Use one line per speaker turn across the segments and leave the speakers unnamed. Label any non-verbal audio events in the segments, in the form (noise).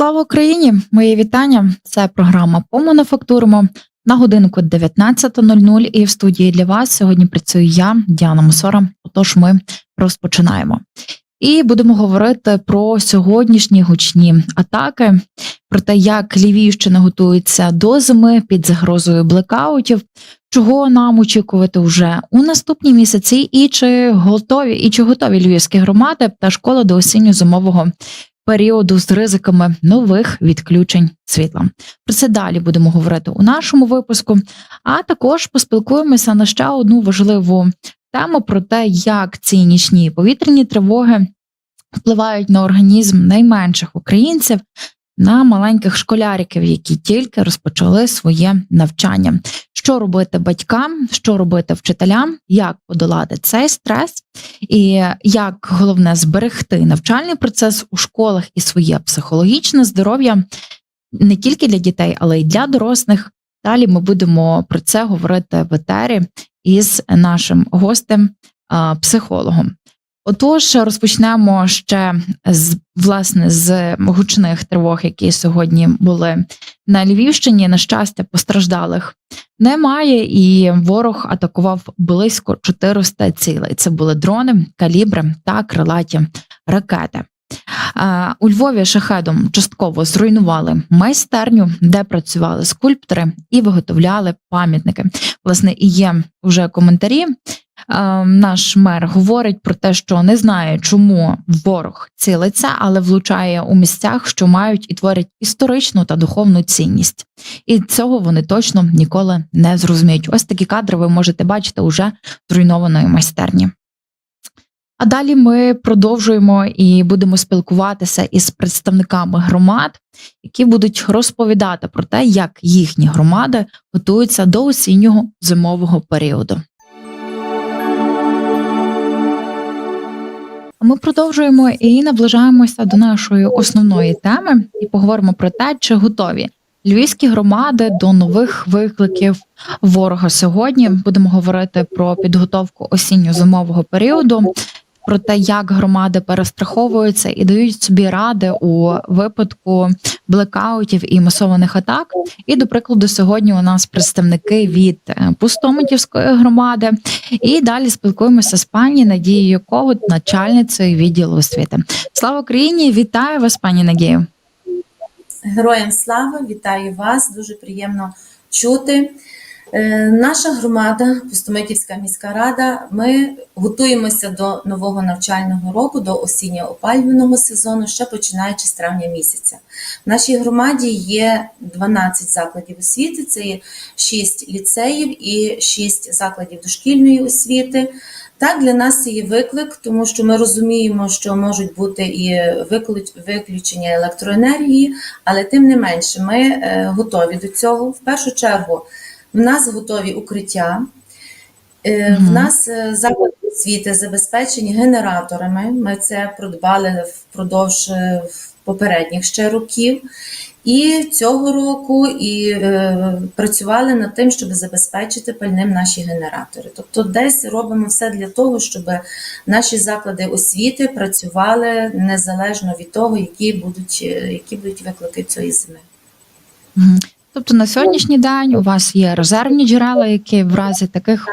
Слава Україні! Моє вітання. Це програма Помануфактуримо на годинку 19.00 і в студії для вас сьогодні працюю я, Діана Мусора. Отож, ми розпочинаємо. І будемо говорити про сьогоднішні гучні атаки, про те, як Львівщина готується до зими під загрозою блекаутів, чого нам очікувати вже у наступні місяці, і чи готові, і чи готові львівські громади та школи до осінньо-зимового періоду з ризиками нових відключень світла. Про це далі будемо говорити у нашому випуску. А також поспілкуємося на ще одну важливу тему про те, як ці нічні повітряні тривоги впливають на організм найменших українців. На маленьких школяриків, які тільки розпочали своє навчання, що робити батькам, що робити вчителям, як подолати цей стрес, і як головне зберегти навчальний процес у школах і своє психологічне здоров'я не тільки для дітей, але й для дорослих. Далі ми будемо про це говорити в етері із нашим гостем, психологом. Отож, розпочнемо ще з власне з гучних тривог, які сьогодні були на Львівщині. На щастя, постраждалих немає, і ворог атакував близько 400 цілей. Це були дрони, калібри та крилаті ракети. У Львові шахедом частково зруйнували майстерню, де працювали скульптори і виготовляли пам'ятники. Власне, і є вже коментарі. Наш мер говорить про те, що не знає, чому ворог цілиться, але влучає у місцях, що мають і творять історичну та духовну цінність, і цього вони точно ніколи не зрозуміють. Ось такі кадри ви можете бачити уже зруйнованої майстерні. А далі ми продовжуємо і будемо спілкуватися із представниками громад, які будуть розповідати про те, як їхні громади готуються до осіннього зимового періоду. Ми продовжуємо і наближаємося до нашої основної теми і поговоримо про те, чи готові львівські громади до нових викликів ворога. Сьогодні будемо говорити про підготовку осінньо-зимового періоду про те, як громади перестраховуються і дають собі ради у випадку блекаутів і масованих атак. І до прикладу, сьогодні у нас представники від е, Пустомитівської громади, і далі спілкуємося з пані Надією Когут, начальницею відділу освіти. Слава Україні! Вітаю вас, пані Надію!
Героям слава, вітаю вас! Дуже приємно чути. Е, наша громада, Пустомитівська міська рада, ми готуємося до нового навчального року, до осінньо-опалювального сезону, ще починаючи з травня місяця. В нашій громаді є 12 закладів освіти, це є 6 ліцеїв і 6 закладів дошкільної освіти. Так, для нас це є виклик, тому що ми розуміємо, що можуть бути і виключення електроенергії, але тим не менше, ми е, готові до цього. В першу чергу. В нас готові укриття, mm в нас е, заклади освіти забезпечені генераторами. Ми це придбали впродовж е, попередніх ще років. І цього року і е, працювали над тим, щоб забезпечити пальним наші генератори. Тобто, десь робимо все для того, щоб наші заклади освіти працювали незалежно від того, які будуть які будуть виклики цієї зими.
Тобто на сьогоднішній день у вас є резервні джерела, які в разі таких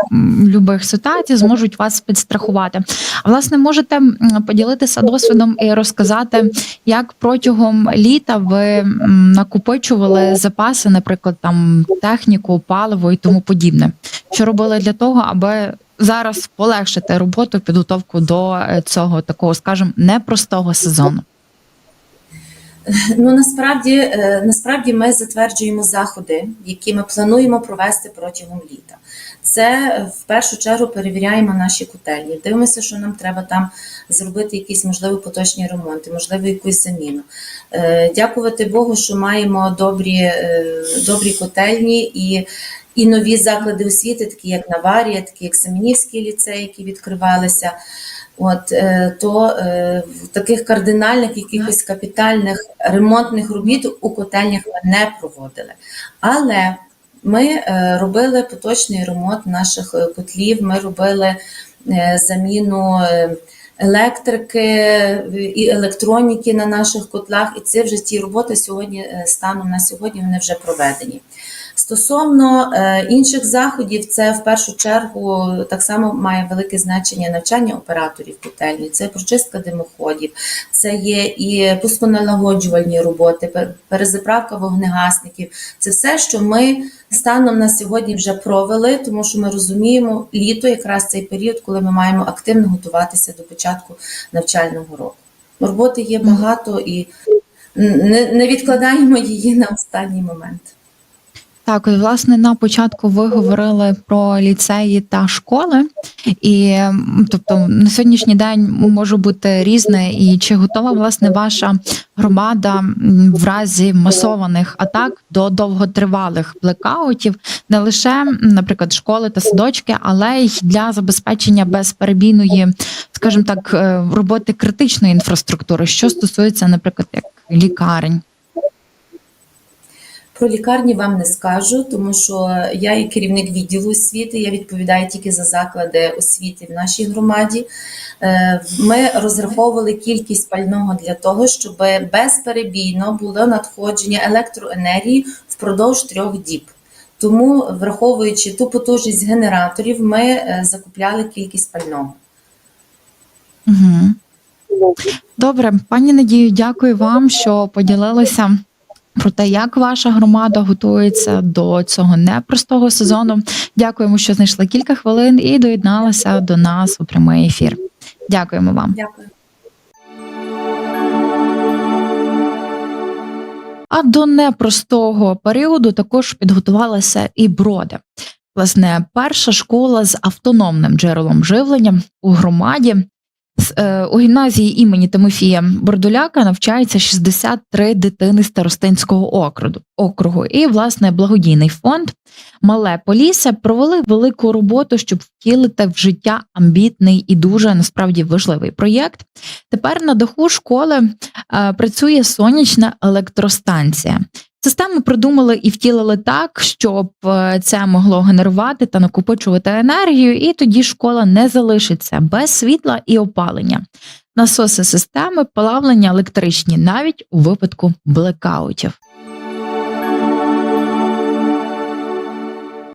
любих ситуацій зможуть вас підстрахувати. А власне можете поділитися досвідом і розказати, як протягом літа ви накопичували запаси, наприклад, там техніку, паливо і тому подібне, що робили для того, аби зараз полегшити роботу, підготовку до е, цього такого, скажімо, непростого сезону.
Ну насправді е, насправді ми затверджуємо заходи, які ми плануємо провести протягом літа. Це в першу чергу перевіряємо наші котельні. Дивимося, що нам треба там зробити якісь можливі поточні ремонти, можливо, якусь заміну. Е, дякувати Богу, що маємо добрі, е, добрі котельні і. І нові заклади освіти, такі як Наварія, такі як Семенівський ліцей, які відкривалися. От е, то е, таких кардинальних, якихось капітальних ремонтних робіт у котельнях ми не проводили. Але ми е, робили поточний ремонт наших котлів, ми робили заміну електрики і електроніки на наших котлах. І це вже ті роботи сьогодні станом на сьогодні вони вже проведені. Стосовно е, інших заходів, це в першу чергу так само має велике значення навчання операторів котельні, це прочистка димоходів, це є і пусконалагоджувальні роботи, перезаправка вогнегасників. Це все, що ми станом на сьогодні вже провели, тому що ми розуміємо літо, якраз цей період, коли ми маємо активно готуватися до початку навчального року. Роботи є багато і не, не відкладаємо її на останній момент.
Так, от, власне, на початку ви говорили про ліцеї та школи, і тобто на сьогоднішній день може бути різне. І чи готова власне ваша громада в разі масованих атак до довготривалих блекаутів, не лише, наприклад, школи та садочки, але й для забезпечення безперебійної, скажімо так, е, роботи критичної інфраструктури, що стосується, наприклад, як лікарень.
Про лікарні вам не скажу, тому що я є керівник відділу освіти, я відповідаю тільки за заклади освіти в нашій громаді. Е, Ми розраховували кількість пального для того, щоб безперебійно було надходження електроенергії впродовж трьох діб. Тому, враховуючи ту потужність генераторів, ми е, закупляли кількість пального.
Угу. Добре, пані Надію, дякую вам, що поділилися про те, як ваша громада готується до цього непростого сезону. Дякуємо, що знайшли кілька хвилин і доєдналися до нас у прямий ефір. Дякуємо вам.
Дякую.
А до непростого періоду також підготувалася і броди. Власне, перша школа з автономним джерелом живлення у громаді. Е, У гімназії імені Тимофія Бордуляка навчається 63 дитини Старостинського округу. округу. І, власне, благодійний фонд Мале Полісся провели велику роботу, щоб втілити в життя амбітний і дуже насправді важливий проєкт. Тепер на даху школи е, працює сонячна електростанція. Систему придумали і втілили так, щоб е, це могло генерувати та накопичувати енергію, і тоді школа не залишиться без світла і опалення. Насоси системи плавлення електричні навіть у випадку блекаутів.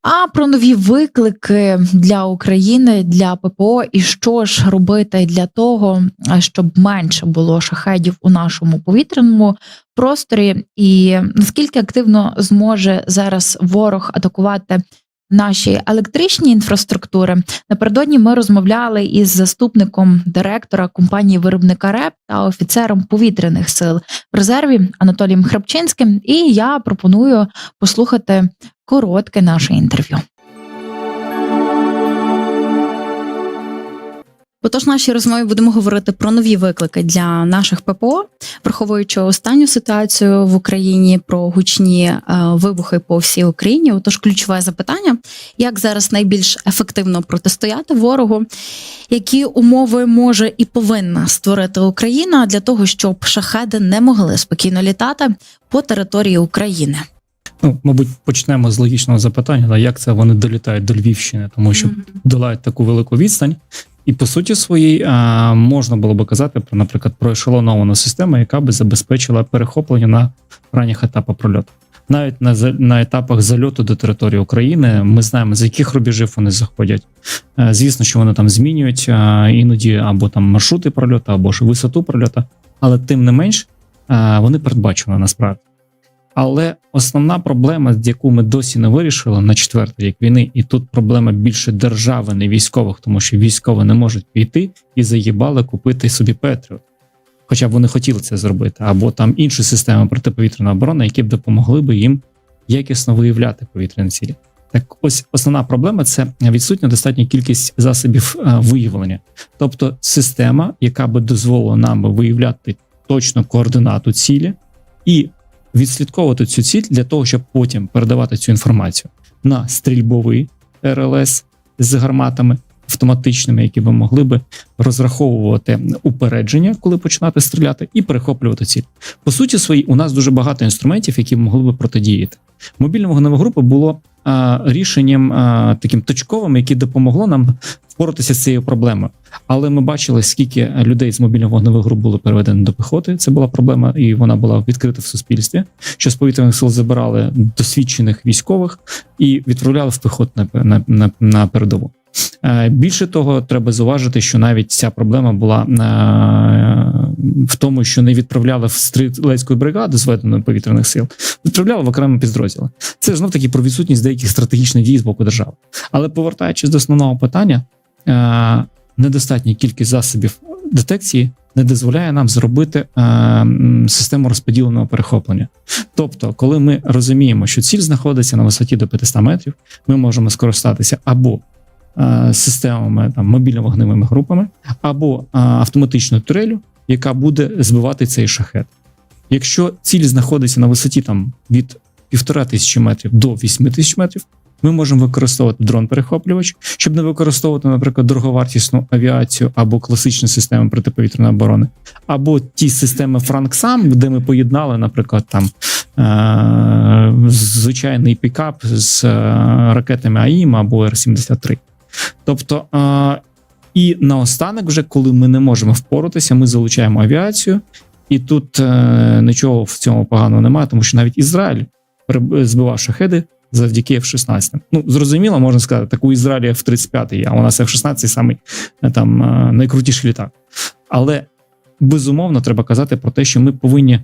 А про нові виклики для України для ППО і що ж робити для того, щоб менше було шахедів у нашому повітряному просторі, і наскільки активно зможе зараз ворог атакувати наші електричні інфраструктури. Напередодні ми розмовляли із заступником директора компанії виробника РЕП та офіцером повітряних сил в резерві Анатолієм Храпчинським. І я пропоную послухати коротке наше інтерв'ю. Отож, в нашій розмові будемо говорити про нові виклики для наших ППО, враховуючи останню ситуацію в Україні про гучні е, вибухи по всій Україні. Отож, ключове запитання: як зараз найбільш ефективно протистояти ворогу, які умови може і повинна створити Україна для того, щоб шахеди не могли спокійно літати по території України?
Ну, мабуть, почнемо з логічного запитання, як це вони долітають до Львівщини, тому що долають таку велику відстань. І по суті своїй можна було би казати про, наприклад, про ешелоновану систему, яка би забезпечила перехоплення на ранніх етапах прольоту. Навіть на на етапах зальоту до території України ми знаємо, з яких рубежів вони заходять. Е, Звісно, що вони там змінюють іноді або там маршрути прольоту, або ж висоту прольоту, але тим не менш вони передбачені насправді. Але основна проблема, з яку ми досі не вирішили на четвертий рік війни, і тут проблема більше держави, не військових, тому що військові не можуть піти і заїбали купити собі Петріот. Хоча б вони хотіли це зробити, або там інші системи протиповітряної оборони, які б допомогли би їм якісно виявляти повітряні цілі. Так, ось основна проблема це відсутня достатня кількість засобів е, виявлення, тобто система, яка би дозволила нам виявляти точно координату цілі і відслідковувати цю ціль для того, щоб потім передавати цю інформацію на стрільбовий РЛС з гарматами, автоматичними, які би могли би розраховувати упередження, коли починати стріляти, і перехоплювати ціль. По суті, своїй, у нас дуже багато інструментів, які могли би протидіяти. Мобільна вогнева група було а, рішенням а, таким точковим, яке допомогло нам впоратися з цією проблемою. Але ми бачили, скільки людей з мобільних вогневих груп було переведено до піхоти. Це була проблема, і вона була відкрита в суспільстві. Що з повітряних сил забирали досвідчених військових і відправляли в піхот на, на, на, на передову. Е, Більше того, треба зауважити, що навіть ця проблема була е, в тому, що не відправляли в стрілецьку бригаду зведеної повітряних сил, відправляли в окремі підрозділи. Це знов таки про відсутність деяких стратегічних дій з боку держави. Але повертаючись до основного питання, е, недостатня кількість засобів детекції не дозволяє нам зробити е, систему розподіленого перехоплення. Тобто, коли ми розуміємо, що ціль знаходиться на висоті до 500 метрів, ми можемо скористатися або системами там мобільно-вогневими групами, або е, автоматичною турелю, яка буде збивати цей шахет. Якщо ціль знаходиться на висоті там від півтора тисячі метрів до 8 тисяч метрів, ми можемо використовувати дрон-перехоплювач, щоб не використовувати, наприклад, дороговартісну авіацію або класичні системи протиповітряної оборони, або ті системи Франксам, де ми поєднали, наприклад, там е- звичайний пікап з е- ракетами АІМ або Р-73. Тобто, е- і наостанок, вже коли ми не можемо впоратися, ми залучаємо авіацію, і тут е- нічого в цьому поганого немає, тому що навіть Ізраїль збивав шахеди завдяки F-16. Ну, зрозуміло, можна сказати, так у Ізраїлі F-35 а у нас F-16 самий е, там е, найкрутіший літак. Але безумовно треба казати про те, що ми повинні.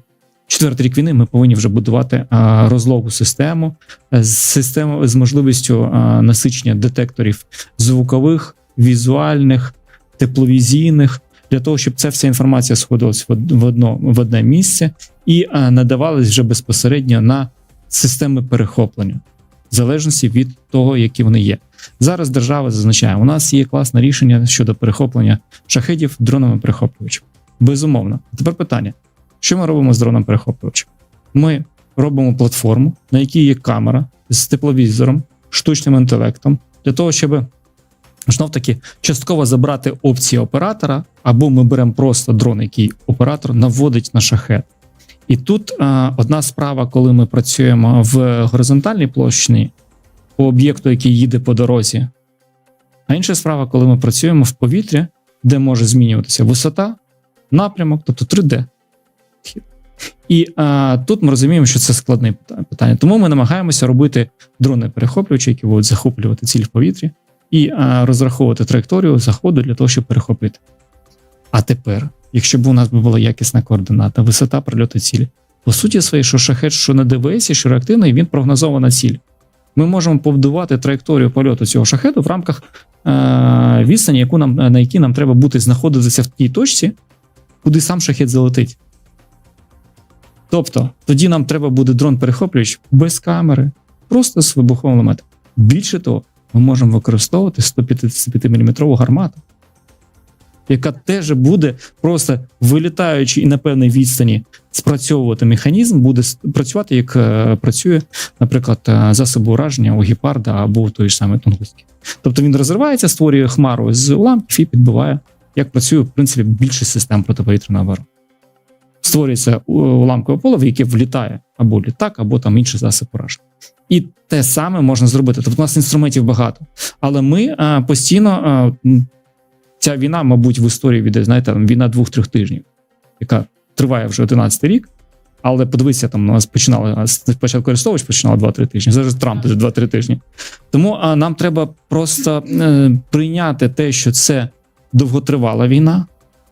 Четвертий рік війни ми повинні вже будувати розлогу систему е, з систему з можливістю насичення детекторів звукових, візуальних, тепловізійних, для того, щоб ця вся інформація сходилась в, одно в одне місце і надавалась вже безпосередньо на системи перехоплення, в залежності від того, які вони є. Зараз держава зазначає, у нас є класне рішення щодо перехоплення шахедів дронами перехоплювачем. Безумовно. Тепер питання: що ми робимо з дроном перехоплювачем? Ми робимо платформу, на якій є камера з тепловізором, штучним інтелектом, для того, щоб знов таки частково забрати опції оператора, або ми беремо просто дрон, який оператор наводить на шахет. І тут е, одна справа, коли ми працюємо в горизонтальній площині по об'єкту, який їде по дорозі, а інша справа, коли ми працюємо в повітрі, де може змінюватися висота, напрямок, тобто 3D. І е, тут ми розуміємо, що це складне питання. Тому ми намагаємося робити дрони перехоплювачі, які будуть захоплювати ціль в повітрі, і е, розраховувати траєкторію заходу для того, щоб перехопити. А тепер, якщо б у нас була якісна координата, висота прильоту цілі, по суті своїй, що шахет, що на ДВС, що реактивний, він прогнозована ціль. Ми можемо побудувати траєкторію польоту цього шахету в рамках е, відстані, яку нам, на якій нам треба бути знаходитися в тій точці, куди сам шахет залетить. Тобто, тоді нам треба буде дрон-перехоплювач без камери, просто з вибуховим елементом. Більше того, ми можемо використовувати 155 мм гармату, яка теж буде просто вилітаючи і на певній відстані спрацьовувати механізм, буде працювати, як е, працює, наприклад, е, засоби ураження у гепарда або у тої ж самої тунгуски. Тобто він розривається, створює хмару з уламків і підбиває, як працює в принципі більшість систем протиповітряної оборони. Створюється уламкове поле, в яке влітає або літак, або там інший засіб ураження. І те саме можна зробити. Тобто у нас інструментів багато. Але ми е, постійно е, м, ця війна, мабуть, в історії віде, знаєте, там, війна двох-трьох тижнів, яка триває вже 11 рік. Але подивися, там у нас починали а, спочатку Арестович починали 2-3 тижні. Зараз Трамп теж 2-3 тижні. Тому а, нам треба просто е, прийняти те, що це довготривала війна,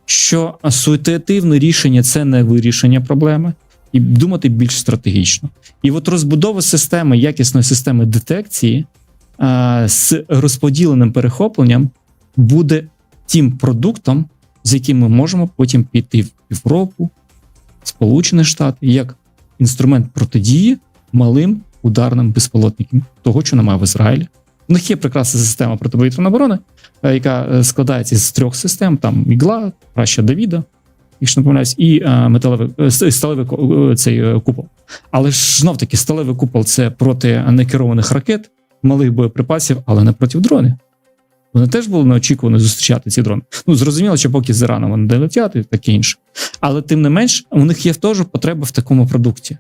що ситуативне рішення це не вирішення проблеми, і думати більш стратегічно. І от розбудова системи, якісної системи детекції е, з розподіленим перехопленням буде тим продуктом, з яким ми можемо потім піти в Європу, Сполучені Штати як інструмент протидії малим ударним безпілотникам, того, що немає в Ізраїлі. У них є прекрасна система протиповітряної оборони, яка е, складається з трьох систем: там ігла, праща Давіда, якщо не помиляюсь, і е, металевий е, сталевий е, цей е, купол. Але ж знов таки, сталевий купол це проти некерованих ракет, малих боєприпасів, але не проти дронів. Вони теж були неочікувані зустрічати ці дрони. Ну зрозуміло, що поки з Іраном вони не летять і таке інше. Але тим не менш, у них є теж потреба в такому продукті.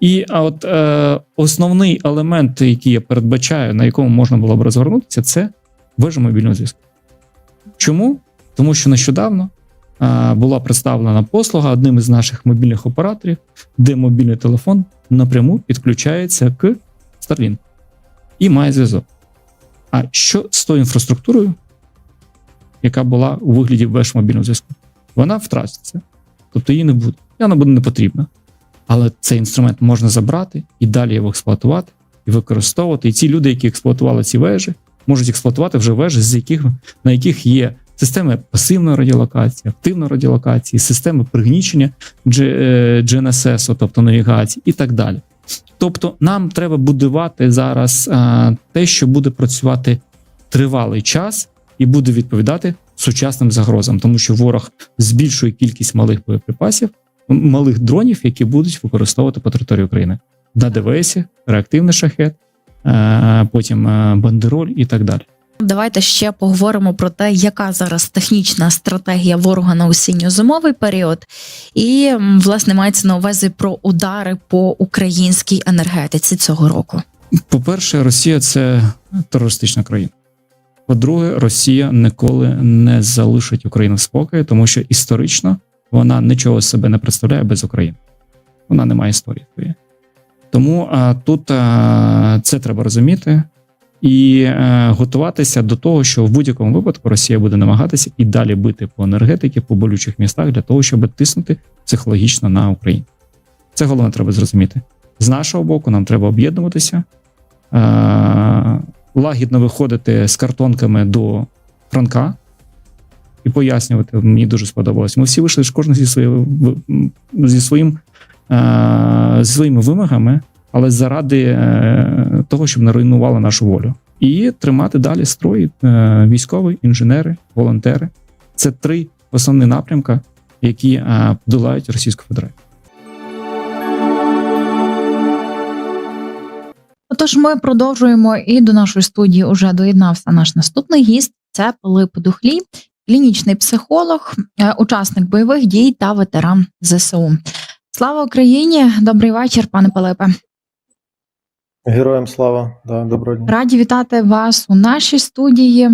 І от е, основний елемент, який я передбачаю, на якому можна було б розгорнутися, це вежа мобільного зв'язку. Чому? Тому що нещодавно е, була представлена послуга одним із наших мобільних операторів, де мобільний телефон напряму підключається к Starlink і має зв'язок. А що з тою інфраструктурою, яка була у вигляді веж мобільного зв'язку? Вона втратиться. Тобто її не буде. І вона буде не потрібна. Але цей інструмент можна забрати і далі його експлуатувати і використовувати. І ці люди, які експлуатували ці вежі, можуть експлуатувати вже вежі, з яких, на яких є системи пасивної радіолокації, активної радіолокації, системи пригнічення G- е, GNSS, тобто навігації, і так далі. Тобто, нам треба будувати зараз а, те, що буде працювати тривалий час і буде відповідати сучасним загрозам, тому що ворог збільшує кількість малих боєприпасів, малих дронів, які будуть використовувати по території України на ДВС, реактивний шахет, е, потім е, бандероль і так далі.
Давайте ще поговоримо про те, яка зараз технічна стратегія ворога на осінньо-зимовий період, і власне мається на увазі про удари по українській енергетиці цього року.
По-перше, Росія це терористична країна. По-друге, Росія ніколи не залишить Україну в спокої, тому що історично вона нічого себе не представляє без України. Вона не має історії. Тому а, тут а, це треба розуміти і е, готуватися до того, що в будь-якому випадку Росія буде намагатися і далі бити по енергетики, по болючих містах для того, щоб тиснути психологічно на Україну. Це головне треба зрозуміти. З нашого боку, нам треба об'єднуватися, е, лагідно виходити з картонками до Франка і пояснювати. Мені дуже сподобалось. Ми всі вийшли кожен зі своїм зі своїм е, своїми вимогами, але заради е, того, щоб не руйнували нашу волю. І тримати далі строї е, військові, інженери, волонтери. Це три основні напрямки, які подолають Російську Федерацію.
Отож, ми продовжуємо і до нашої студії вже доєднався наш наступний гість. Це Пилип Духлі, клінічний психолог, учасник бойових дій та ветеран ЗСУ. Слава Україні! Добрий вечір, пане Пилипе.
Героям слава, да, доброго дня.
Раді вітати вас у нашій студії.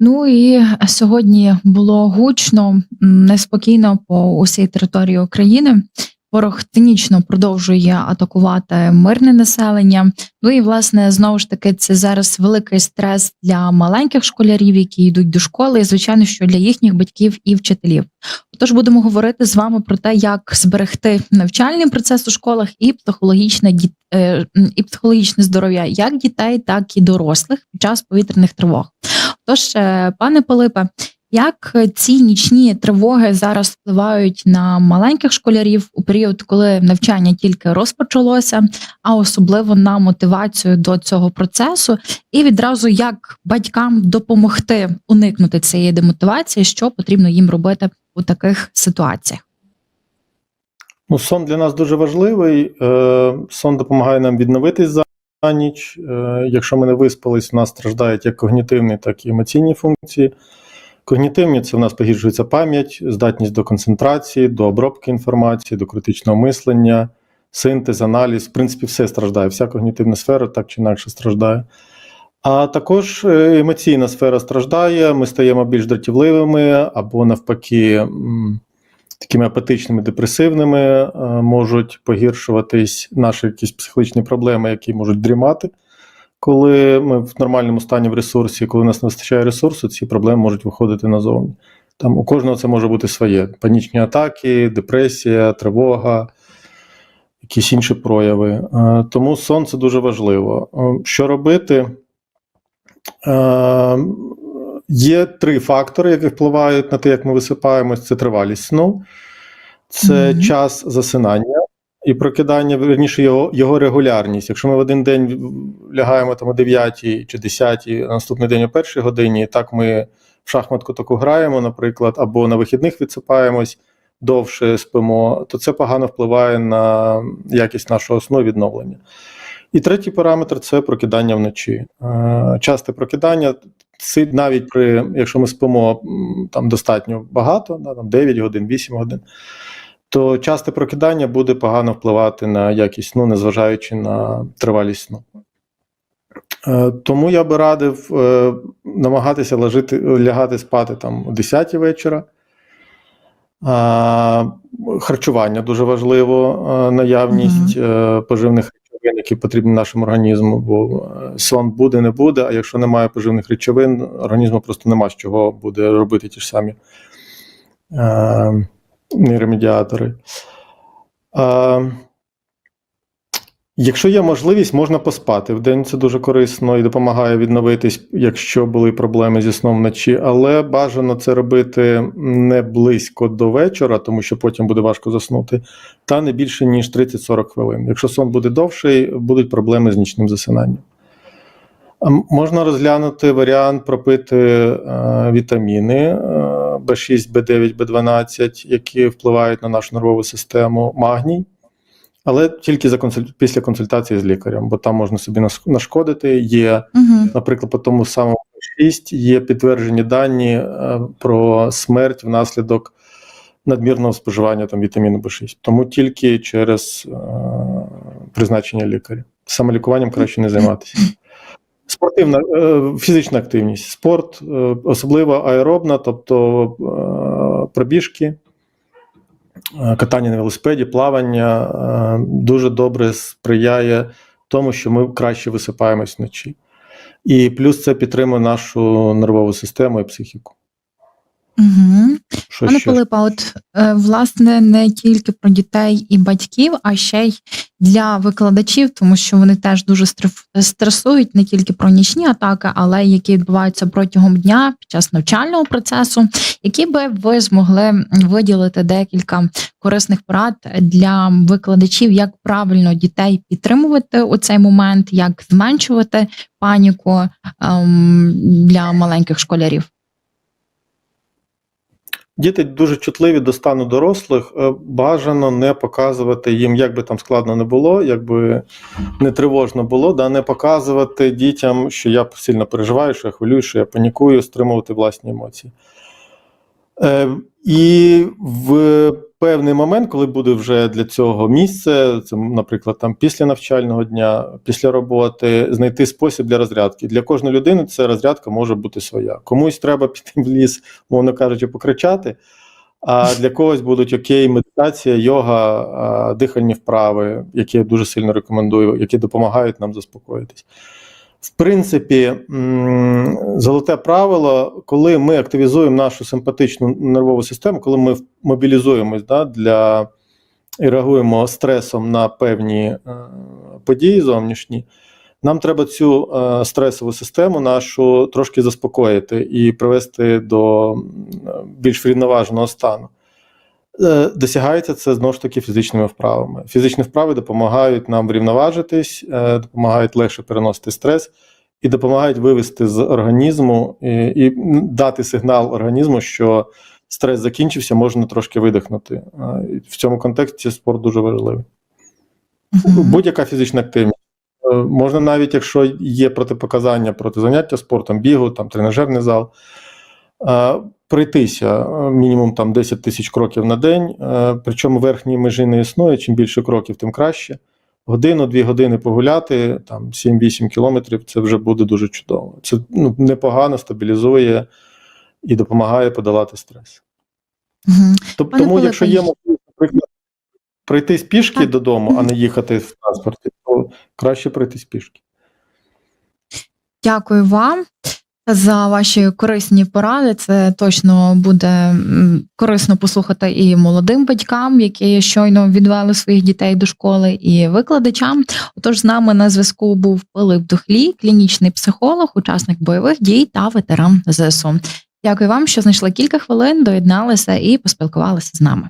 Ну і сьогодні було гучно, неспокійно по усій території України. Ворог цинічно продовжує атакувати мирне населення. Ну і власне знову ж таки це зараз великий стрес для маленьких школярів, які йдуть до школи, і звичайно, що для їхніх батьків і вчителів. Отож, будемо говорити з вами про те, як зберегти навчальний процес у школах і психологічне е, і психологічне здоров'я як дітей, так і дорослих під час повітряних тривог. Тож, е, пане Пилипе, як ці нічні тривоги зараз впливають на маленьких школярів у період, коли навчання тільки розпочалося, а особливо на мотивацію до цього процесу, і відразу як батькам допомогти уникнути цієї демотивації, що потрібно їм робити у таких ситуаціях?
Ну, сон для нас дуже важливий. Е, сон допомагає нам відновитись за ніч. Е, якщо ми не виспались, у нас страждають як когнітивні, так і емоційні функції. Когнітивні це в нас погіршується пам'ять, здатність до концентрації, до обробки інформації, до критичного мислення, синтез, аналіз. В принципі, все страждає. Вся когнітивна сфера так чи інакше страждає. А також е, емоційна сфера страждає, ми стаємо більш дратівливими або навпаки. такими апатичними, депресивними, е, можуть погіршуватись наші якісь психологічні проблеми, які можуть дрімати. Коли ми в нормальному стані в ресурсі, коли у нас не вистачає ресурсу, ці проблеми можуть виходити назовні. Там у кожного це може бути своє: панічні атаки, депресія, тривога, якісь інші прояви. Е, Тому сон це дуже важливо. Е, Що робити? Е, Є три фактори, які впливають на те, як ми висипаємось. Це тривалість сну, це
Мгм.
час засинання і прокидання, верніше, його, його регулярність. Якщо ми в один день лягаємо там о 9 чи 10, а наступний день о першій годині, так ми в шахматку таку граємо, наприклад, або на вихідних відсипаємось, довше спимо, то це погано впливає на якість нашого сну відновлення. І третій параметр це прокидання вночі. Е, Часте прокидання навіть при, якщо ми спимо там достатньо багато, да, там 9 годин, 8 годин, то часте прокидання буде погано впливати на якість сну, незважаючи на тривалість сну. Е, Тому я би радив е, намагатися ложити, лягати спати там о 10 вечора. Харчування дуже важливо, е, наявність е, поживних речовин, які потрібні нашому організму, бо сон буде, не буде, а якщо немає поживних речовин, організму просто нема з чого буде робити ті ж самі нейромедіатори. Е, Якщо є можливість, можна поспати. В день це дуже корисно і допомагає відновитись, якщо були проблеми зі сном вночі, але бажано це робити не близько до вечора, тому що потім буде важко заснути, та не більше ніж 30-40 хвилин. Якщо сон буде довший, будуть проблеми з нічним засинанням. Можна розглянути варіант пропити е, вітаміни е, B6, B9, B12, які впливають на нашу нервову систему, магній. Але тільки за консуль... після консультації з лікарем, бо там можна собі нашкодити. Є,
Угу.
наприклад, по тому самому 6 є підтверджені дані е, про смерть внаслідок надмірного споживання там, вітаміну В6. Тому тільки через е, призначення лікаря. Самолікуванням краще не займатися. (laughs) Спортивна е, фізична активність, спорт, е, особливо аеробна, тобто е, пробіжки, катання на велосипеді, плавання дуже добре сприяє тому, що ми краще висипаємось вночі. І плюс це підтримує нашу нервову систему і психіку.
Угу.
Що
Пане
ще?
Пилипа, от е, власне не тільки про дітей і батьків, а ще й для викладачів, тому що вони теж дуже стресують не тільки про нічні атаки, але які відбуваються протягом дня під час навчального процесу. Які би ви змогли виділити декілька корисних порад для викладачів, як правильно дітей підтримувати у цей момент, як зменшувати паніку ем, для маленьких школярів?
Діти дуже чутливі до стану дорослих. Е, Бажано не показувати їм, як би там складно не було, як би не тривожно було, да, не показувати дітям, що я сильно переживаю, що я хвилюю, що я панікую, стримувати власні емоції. Е, і в певний момент, коли буде вже для цього місце, це, наприклад, там після навчального дня, після роботи, знайти спосіб для розрядки. Для кожної людини ця розрядка може бути своя. Комусь треба піти в ліс, мовно кажучи, покричати. А для когось будуть окей, медитація, йога, дихальні вправи, які я дуже сильно рекомендую, які допомагають нам заспокоїтись. В принципі, золоте правило, коли ми активізуємо нашу симпатичну нервову систему, коли ми мобілізуємось да, для і реагуємо стресом на певні е, події зовнішні, нам треба цю е, стресову систему нашу трошки заспокоїти і привести до більш врівноваженого стану. Е, Досягається це знову ж таки фізичними вправами. Фізичні вправи допомагають нам врівноважитись, е, допомагають легше переносити стрес і допомагають вивести з організму і, і дати сигнал організму, що стрес закінчився, можна трошки видихнути. Е, В цьому контексті спорт дуже важливий.
Мгм.
Будь-яка фізична активність. Е, Можна навіть, якщо є протипоказання проти заняття спортом, бігу, там тренажерний зал, е, пройтися е, мінімум там 10 тисяч кроків на день. е, Причому верхньої межі не існує. Чим більше кроків, тим краще. Годину-дві години погуляти, там 7-8 кілометрів, це вже буде дуже чудово. Це ну, непогано стабілізує і допомагає подолати стрес. Тобто,
Пане
тому, якщо є можливість, наприклад, прийти з пішки
Так.
додому, а не їхати в транспорті, то краще прийти з пішки.
Дякую вам за ваші корисні поради. Це точно буде корисно послухати і молодим батькам, які щойно відвели своїх дітей до школи, і викладачам. Отож, з нами на зв'язку був Пилип Духлій, клінічний психолог, учасник бойових дій та ветеран ЗСУ. Дякую вам, що знайшли кілька хвилин, доєдналися і поспілкувалися з нами.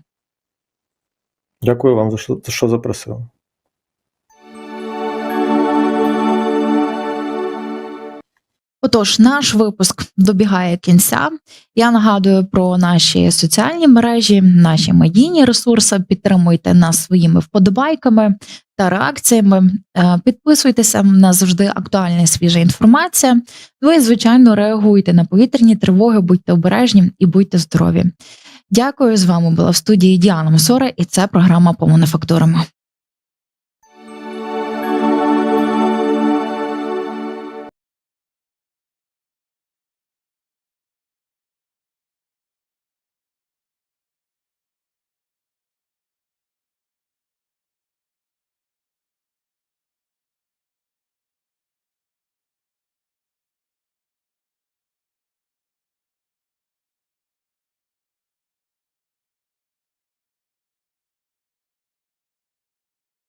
Дякую вам за що, за що запросили.
Отож, наш випуск добігає кінця. Я нагадую про наші соціальні мережі, наші медійні ресурси. Підтримуйте нас своїми вподобайками та реакціями. Е, Підписуйтеся на завжди актуальна і свіжа інформація. Ну і звичайно реагуйте на повітряні тривоги, будьте обережні і будьте здорові. Дякую. З вами була в студії Діана Мусора, і це програма по мануфактурам.